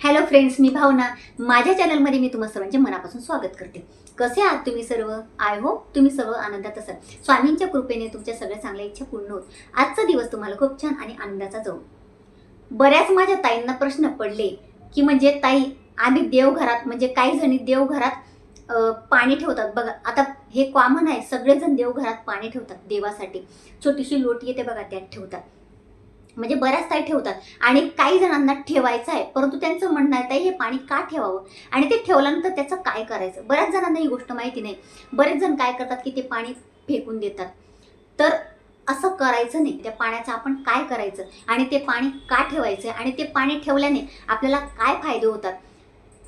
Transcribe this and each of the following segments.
Hello friends मी भावना. माझ्या चॅनलमध्ये मी तुम्हा सर्वांचे मनापासून स्वागत करते. कसे आहात तुम्ही सर्व? आय होप तुम्ही सर्व आनंदात असाल. स्वामींच्या कृपेने तुमच्या सगळ्या चांगल्या इच्छा पूर्ण होत आजचा दिवस तुम्हाला खूप छान आणि आनंदाचा जाऊ. बऱ्याच माझ्या ताईंना प्रश्न पडले की म्हणजे ताई आम्ही देवघरात म्हणजे काही जणी देवघरात पाणी ठेवतात. बघा आता हे कॉमन आहे सगळेजण देवघरात पाणी ठेवतात देवासाठी. छोटीशी लोटी येते बघा त्यात ठेवतात. म्हणजे बऱ्याच ताई ठेवतात. आणि काही जणांना ठेवायचं आहे परंतु त्यांचं म्हणणं आहे ताई हे पाणी का ठेवावं? आणि ते ठेवल्यानंतर त्याचं काय करायचं? बऱ्याच जणांना ही गोष्ट माहिती नाही. बरेच जण काय करतात की ते पाणी फेकून देतात. तर असं करायचं नाही. त्या पाण्याचं आपण काय करायचं? आणि ते पाणी का ठेवायचं? आणि ते पाणी ठेवल्याने आपल्याला काय फायदे होतात?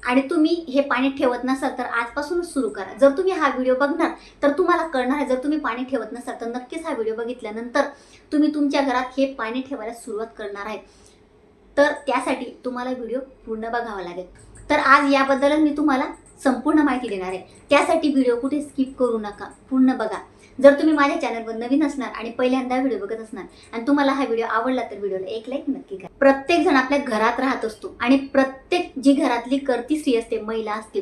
आणि तुम्ही हे पाणी ठेवत नसाल तर आजपासूनच सुरू करा. जर तुम्ही हा व्हिडिओ बघणार तर तुम्हाला कळणार आहे जर तुम्ही पाणी ठेवत नसाल तर नक्कीच हा व्हिडिओ बघितल्यानंतर तुम्ही तुमच्या घरात हे पाणी ठेवायला सुरुवात करणार आहे. तर त्यासाठी तुम्हाला व्हिडिओ पूर्ण बघावा लागेल. तर आज याबद्दलच मी तुम्हाला संपूर्ण माहिती देणार आहे. त्यासाठी व्हिडिओ कुठे स्किप करू नका पूर्ण बघा. जर तुम्ही माझ्या चॅनलवर नवीन असणार आणि पहिल्यांदा व्हिडिओ बघत असणार आणि तुम्हाला हा व्हिडिओ आवडला तर व्हिडिओला एक लाईक नक्की करा. प्रत्येक जण आपल्या घरात राहत असतो आणि प्रत्येक जी घरातली करती स्त्री असते महिला असते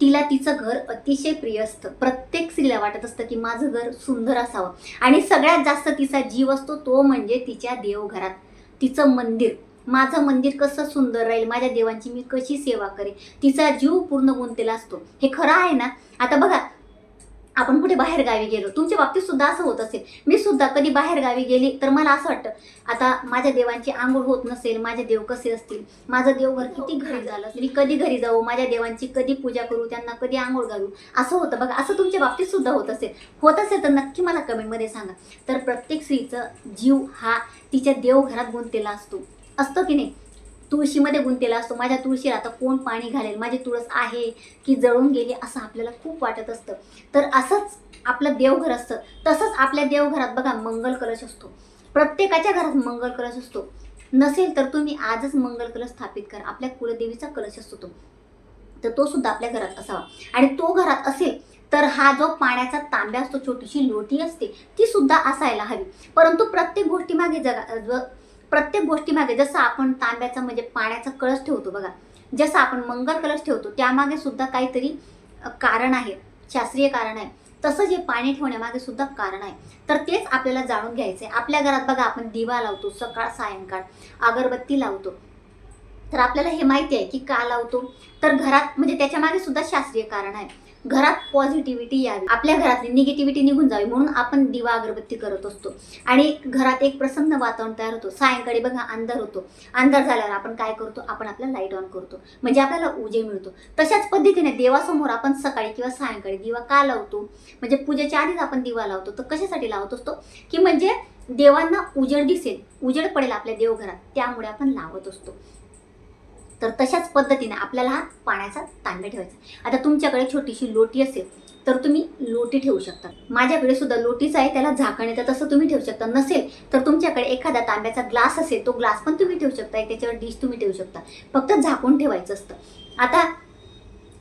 तिला तिचं घर अतिशय प्रिय असतं. प्रत्येक स्त्रीला वाटत असतं की माझं घर सुंदर असावं. आणि सगळ्यात जास्त तिचा जीव असतो तो म्हणजे तिच्या देवघरात. तिचं मंदिर. माझं मंदिर कसं सुंदर राहील माझ्या देवांची मी कशी सेवा करेन तिचा जीव पूर्ण गुंतलेला असतो. हे खरं आहे ना? आता बघा आपण कुठे बाहेर गावी गेलो तुमच्या बाबतीत सुद्धा असं होत असेल. मी सुद्धा कधी बाहेर गावी गेली तर मला असं वाटतं आता माझ्या देवांची आंघोळ होत नसेल माझे देव कसे असतील माझं देवघर किती घरी झालं मी कधी घरी जाऊ माझ्या देवांची कधी पूजा करू त्यांना कधी आंघोळ घालू असं होतं बघा असं तुमच्या बाबतीत सुद्धा होत असेल. होत असेल तर नक्की मला कमेंटमध्ये सांगा. तर प्रत्येक स्त्रीचं जीव हा तिच्या देवघरात गुंतलेला असतो. असतो की नाही? तुळशीमध्ये गुंतलेला असतो. माझ्या तुळशीला आता कोण पाणी घालेल? माझी तुळस आहे की जळून गेली असं आपल्याला खूप वाटत असतं. तर असंच आपलं देवघर असतं. तसंच आपल्या देवघरात बघा मंगल कलश असतो. प्रत्येकाच्या घरात मंगल कलश असतो. नसेल तर तुम्ही आजच मंगल कलश स्थापित करा. आपल्या कुलदेवीचा कलश असतो तो. तर तो सुद्धा आपल्या घरात असावा. आणि तो घरात असेल तर हा जो पाण्याचा तांब्या असतो छोटीशी लोटी असते ती सुद्धा असायला हवी. परंतु प्रत्येक गोष्टी मागे जगा ज- प्रत्येक गोष्टीमागे जसं आपण तांब्याचा म्हणजे पाण्याचा कळस ठेवतो बघा जसं आपण मंगल कलश ठेवतो त्यामागे सुद्धा काहीतरी कारण आहे शास्त्रीय कारण आहे. तसंच हे पाणी ठेवण्यामागे सुद्धा कारण आहे. तर तेच आपल्याला जाणून घ्यायचं आहे आपल्या घरात बघा आपण दिवा लावतो सकाळ सायंकाळ अगरबत्ती लावतो. तर आपल्याला हे माहिती आहे की का लावतो? तर घरात म्हणजे त्याच्यामागे सुद्धा शास्त्रीय कारण आहे. घरात पॉझिटिव्हिटी यावी. आपल्या घरातली निगेटिव्हिटी निघून जावी म्हणून आपण दिवा अगरबत्ती करत असतो. आणि घरात एक प्रसन्न वातावरण तयार होतो. सायंकाळी बघा अंधार होतो. अंधार झाल्यावर आपण काय करतो? आपण आपला लाइट ऑन करतो. म्हणजे आपल्याला उजेड मिळतो. तशाच पद्धतीने देवासमोर आपण सकाळी किंवा सायंकाळी दिवा का लावतो? म्हणजे पूजेच्या आधीच आपण दिवा लावतो. तर कशासाठी लावत असतो? की म्हणजे देवांना उजेड दिसेल. उजेड पडेल आपल्या देवघरात. त्यामुळे आपण लावत असतो. तर तशाच पद्धतीने आपल्याला हा पाण्याचा तांब्या ठेवायचा आता तुमच्याकडे छोटीशी लोटी असेल तर तुम्ही लोटी ठेवू शकता. माझ्याकडे सुद्धा लोटीच आहे त्याला झाकण येतं तसं तुम्ही ठेवू शकता. नसेल तर तुमच्याकडे एखादा तांब्याचा ग्लास असेल तो ग्लास पण तुम्ही ठेवू शकता. त्याच्यावर डिश तुम्ही ठेवू शकता. फक्त झाकून ठेवायचं असतं. आता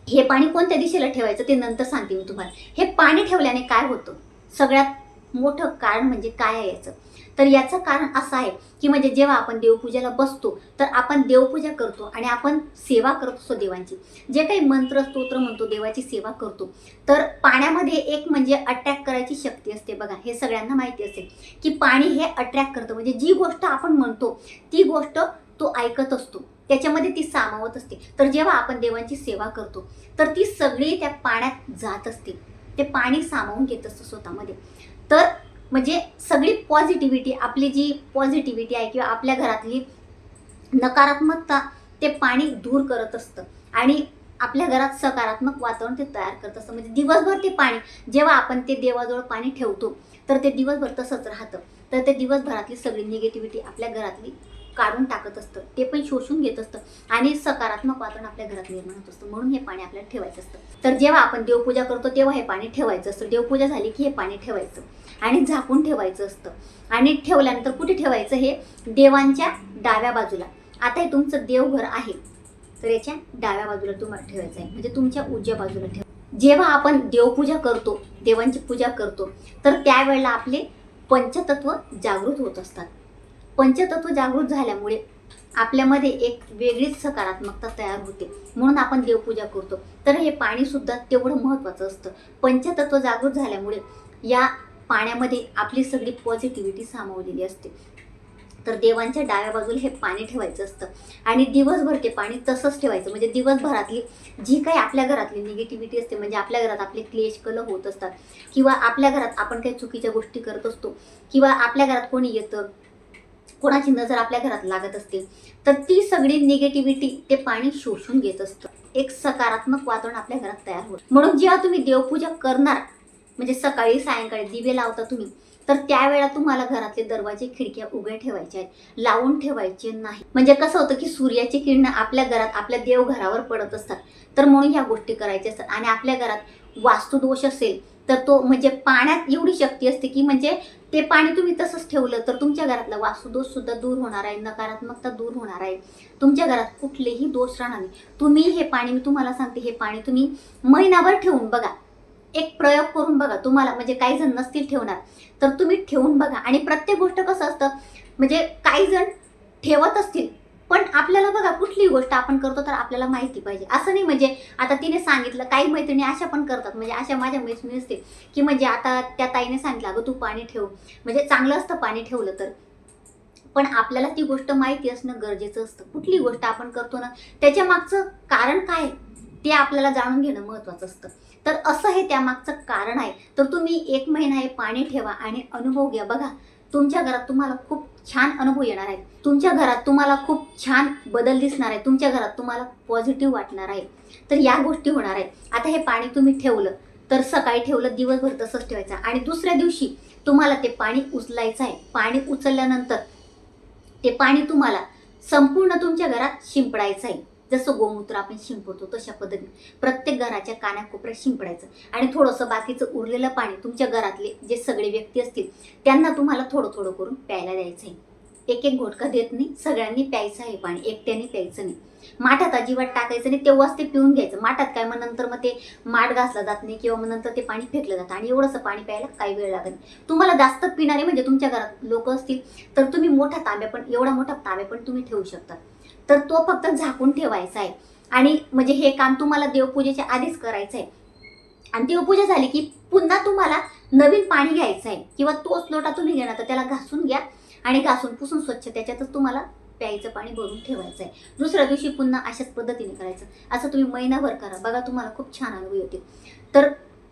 हे पाणी कोणत्या दिशेला ठेवायचं ते नंतर सांगते मी तुम्हाला. हे पाणी ठेवल्याने काय होतं? सगळ्यात मोठं कारण म्हणजे काय आहे याचं? तर याचं कारण असं आहे की म्हणजे जेव्हा आपण देवपूजेला बसतो तर आपण देवपूजा करतो आणि आपण सेवा करत असतो देवांची. जे काही मंत्र स्तोत्र म्हणतो देवाची सेवा करतो. तर पाण्यामध्ये एक म्हणजे अट्रॅक्ट करायची शक्ती असते बघा हे सगळ्यांना माहिती असेल की पाणी हे अट्रॅक्ट करतं. म्हणजे जी गोष्ट आपण म्हणतो ती गोष्ट तो ऐकत असतो. त्याच्यामध्ये ती सामावत असते. तर जेव्हा आपण देवांची सेवा करतो तर ती सगळी त्या पाण्यात जात असते. ते पाणी सामावून घेत असतं स्वतःमध्ये. तर म्हणजे सगळी पॉझिटिव्हिटी आपली जी पॉझिटिव्हिटी आहे किंवा आपल्या घरातली नकारात्मकता ते पाणी दूर करत असतं. आणि आपल्या घरात सकारात्मक वातावरण ते तयार करत असतं. म्हणजे दिवसभर ते पाणी जेव्हा आपण ते देवाजवळ पाणी ठेवतो तर ते दिवसभर तसंच राहतं. तर ते दिवसभरातली सगळी निगेटिव्हिटी आपल्या घरातली काढून टाकत असतं. ते पण शोषून घेत असतं. आणि सकारात्मक वातावरण आपल्या घरात निर्माण होत असतं. म्हणून हे पाणी आपल्याला ठेवायचं असतं. तर जेव्हा आपण देवपूजा करतो तेव्हा हे पाणी ठेवायचं असतं. देवपूजा झाली की हे पाणी ठेवायचं. आणि झाकून ठेवायचं असतं. आणि ठेवल्यानंतर कुठे ठेवायचं हे? देवांच्या डाव्या बाजूला. आता हे तुमचं देवघर आहे. तर याच्या डाव्या बाजूला तुम्हाला ठेवायचं आहे. म्हणजे तुमच्या उजव्या बाजूला ठेवा. जेव्हा आपण देवपूजा करतो देवांची पूजा करतो तर त्यावेळेला आपले पंचतत्व जागृत होत असतात. पंचतत्व जागृत झाल्यामुळे आपल्यामध्ये एक वेगळीच सकारात्मकता तयार होते. म्हणून आपण देवपूजा करतो. तर हे पाणीसुद्धा तेवढं महत्त्वाचं असतं. पंचतत्व जागृत झाल्यामुळे या पाण्यामध्ये आपली सगळी पॉझिटिव्हिटी सामावलेली असते. तर देवांच्या डाव्या बाजूला हे पाणी ठेवायचं असतं. आणि दिवसभर ते पाणी तसंच ठेवायचं. म्हणजे दिवसभरातली जी काही आपल्या घरातली निगेटिव्हिटी असते म्हणजे आपल्या घरात आपले क्लेश कल होत असतात. किंवा आपल्या घरात आपण काही चुकीच्या गोष्टी करत असतो. किंवा आपल्या घरात कोणी येतं कोणाची नजर आपल्या घरात लागत असते तर ती सगळी निगेटिव्हिटी ते पाणी शोषून घेत असतं. एक सकारात्मक वातावरण आपल्या घरात तयार होतं. म्हणून जेव्हा तुम्ही देवपूजा करणार म्हणजे सकाळी सायंकाळी दिवे लावता तुम्ही तर त्यावेळा तुम्हाला घरातले दरवाजे खिडक्या उभे ठेवायच्या आहेत. लावून ठेवायचे नाही. म्हणजे कसं होतं की सूर्याची किरण आपल्या घरात आपल्या देवघरावर पडत असतात. तर म्हणून ह्या गोष्टी करायच्या असतात. आणि आपल्या घरात वास्तुदोष असेल तर तो म्हणजे पाण्यात एवढी शक्ती असते की म्हणजे ते पाणी तुम्ही तसंच ठेवलं तर तुमच्या घरातला वासुदोष सुद्धा दूर होणार आहे नकारात्मकता दूर होणार आहे. तुमच्या घरात कुठलेही दोष राहणार नाही. तुम्ही हे पाणी मी तुम्हाला सांगते हे पाणी तुम्ही महिनाभर ठेवून बघा. एक प्रयोग करून बघा. तुम्हाला म्हणजे काही जण नसतील ठेवणार. तर तुम्ही ठेवून बघा. आणि प्रत्येक गोष्ट कसं असतं म्हणजे काही जण ठेवत असतील पण आपल्याला बघा कुठलीही गोष्ट आपण करतो तर आपल्याला माहिती पाहिजे. असं नाही म्हणजे आता तिने सांगितलं काही मैत्रिणी अशा पण करतात. म्हणजे अशा माझ्या मैत्रिणी असते की म्हणजे आता त्या ताईने सांगितलं अगं तू पाणी ठेव. म्हणजे चांगलं असतं पाणी ठेवलं तर. पण आपल्याला ती गोष्ट माहिती असणं गरजेचं असतं. कुठली गोष्ट आपण करतो ना त्याच्या मागचं कारण काय? ते आपल्याला जाणून घेणं महत्त्वाचं असतं. तर असं हे त्यामागचं कारण आहे. तर तुम्ही एक महिना हे पाणी ठेवा आणि अनुभव घ्या. बघा तुमच्या घरात तुम्हाला खूप छान अनुभव येणार आहेत. तुमच्या घरात तुम्हाला खूप छान बदल दिसणार आहे तुमच्या घरात तुम्हाला पॉझिटिव्ह वाटणार आहे. तर या गोष्टी होणार आहेत. आता हे पाणी तुम्ही ठेवलं तर सकाळी ठेवलं दिवसभर तसंच ठेवायचं. आणि दुसऱ्या दिवशी तुम्हाला ते पाणी उचलायचं आहे. पाणी उचलल्यानंतर ते पाणी तुम्हाला संपूर्ण तुमच्या घरात शिंपडायचं आहे. जसं गोमूत्र आपण शिंपडतो तशा पद्धतीने. प्रत्येक घराच्या कानाकोपऱ्यात शिंपडायचं. आणि थोडंसं बाकीचं उरलेलं पाणी तुमच्या घरातले जे सगळे व्यक्ती असतील त्यांना तुम्हाला थोडं थोडं करून प्यायला द्यायचं आहे. एक एक घोटका देत नाही सगळ्यांनी प्यायचं आहे पाणी एकट्याने प्यायचं नाही. माठात अजिबात टाकायचं नाही तेव्हाच ते पिऊन घ्यायचं. माठात काय मग नंतर मग ते माठ घासला जात नाही किंवा मग नंतर ते पाणी फेकलं जातं आणि एवढंसं पाणी प्यायला काही वेळ लागत नाही. तुम्हाला जास्त पिणारे म्हणजे तुमच्या घरात लोक असतील तर तुम्ही मोठा तांब्या पण एवढा मोठा तांब्या पण तुम्ही ठेवू शकता. तर तो फक्त झाकून ठेवायचा आहे. आणि म्हणजे हे काम तुम्हाला देवपूजेच्या आधीच करायचं आहे आणि देवपूजा झाली की पुन्हा तुम्हाला नवीन पाणी घ्यायचं आहे किंवा तोच लोटा तुम्ही घेणार तर त्याला घासून घ्या. आणि घासून पुसून स्वच्छ त्याच्यातच तुम्हाला प्यायचं पाणी भरून ठेवायचं आहे दुसऱ्या दिवशी पुन्हा अशाच पद्धतीने करायचं. असं तुम्ही महिनाभर करा. बघा तुम्हाला खूप छान अनुभव येतील. तर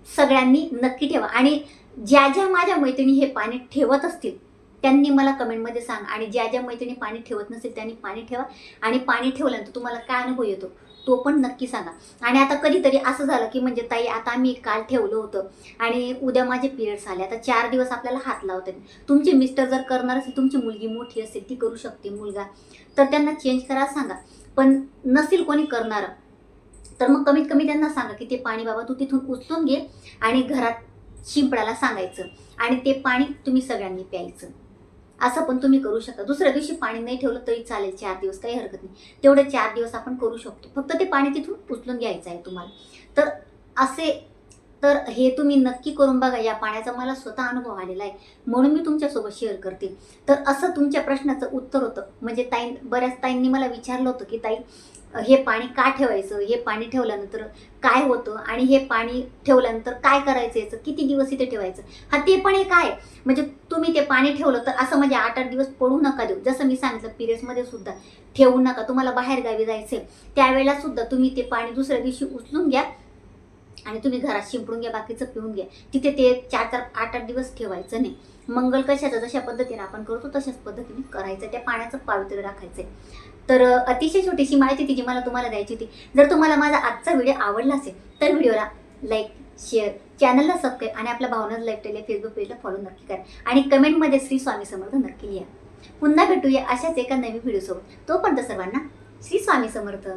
सगळ्यांनी नक्की ठेवा. आणि ज्या ज्या माझ्या मैत्रिणी हे पाणी ठेवत असतील त्यांनी मला कमेंटमध्ये सांग. आणि ज्या ज्या मैत्रिणी पाणी ठेवत नसेल त्यांनी पाणी ठेवा. आणि पाणी ठेवल्यानंतर तुम्हाला काय अनुभव येतो तो पण नक्की सांगा. आणि आता कधीतरी असं झालं की म्हणजे ताई आता आम्ही काल ठेवलं होतं. आणि उद्या माझे पिरियड्स आले. आता चार दिवस आपल्याला हात लावतात तुमचे मिस्टर जर करणार असेल तुमची मुलगी मोठी असेल ती करू शकते मुलगा. तर त्यांना चेंज करा सांगा. पण नसेल कोणी करणारं तर मग कमीत कमी त्यांना सांगा की ते पाणी बाबा तू तिथून उचलून घे आणि घरात शिंपडाला सांगायचं. आणि ते पाणी तुम्ही सगळ्यांनी प्यायचं. असं पण तुम्ही करू शकता. दुसऱ्या दिवशी पाणी नाही ठेवलं तरी चालेल चार दिवस काही हरकत नाही. तेवढे चार दिवस आपण करू शकतो. फक्त ते पाणी तिथून उचलून घ्यायचं आहे तुम्हाला. तर असे तर हे तुम्ही नक्की करून बघा. या पाण्याचा मला स्वतः अनुभव आलेला आहे. म्हणून मी तुमच्यासोबत शेअर करते. तर असं तुमच्या प्रश्नाचं उत्तर होतं. म्हणजे ताई बऱ्याच ताईंनी मला विचारलं होतं की ताई हे पाणी का ठेवायचं? हे पाणी ठेवल्यानंतर काय होतं? आणि हे पाणी ठेवल्यानंतर काय करायचं याचं? किती दिवस इथे ठेवायचं? हा ते पण एक आहे. म्हणजे तुम्ही ते पाणी ठेवलं तर असं म्हणजे आठ आठ दिवस पडू नका देऊ. जसं मी सांगितलं पिरियड्समध्ये सुद्धा ठेवू नका. तुम्हाला बाहेर गावी जायचे त्यावेळेला सुद्धा तुम्ही ते पाणी दुसऱ्या दिवशी उचलून घ्या आणि तुम्ही घरात शिंपडून घ्या बाकीचं पिऊन घ्या. तिथे ते चार चार आठ आठ दिवस ठेवायचं नाही. मंगल कशाचं? जशा पद्धतीने आपण करतो तशाच पद्धतीने करायचं. त्या पाण्याचं पावित्र्य राखायचं तर अतिशय छोटीशी माहिती ती जी मला तुम्हाला द्यायची होती. जर तुम्हाला माझा आजचा व्हिडिओ आवडला असेल तर व्हिडिओला लाईक शेअर चॅनलला सबस्क्राईब आणि आपल्या भावनाच लाईक केले फेसबुक पेजला फॉलो नक्की करा. आणि कमेंटमध्ये श्री स्वामी समर्थ नक्की लिहा. पुन्हा भेटूया अशाच एका नवीन व्हिडिओसोबत तोपर्यंत सर्वांना श्री स्वामी समर्थ.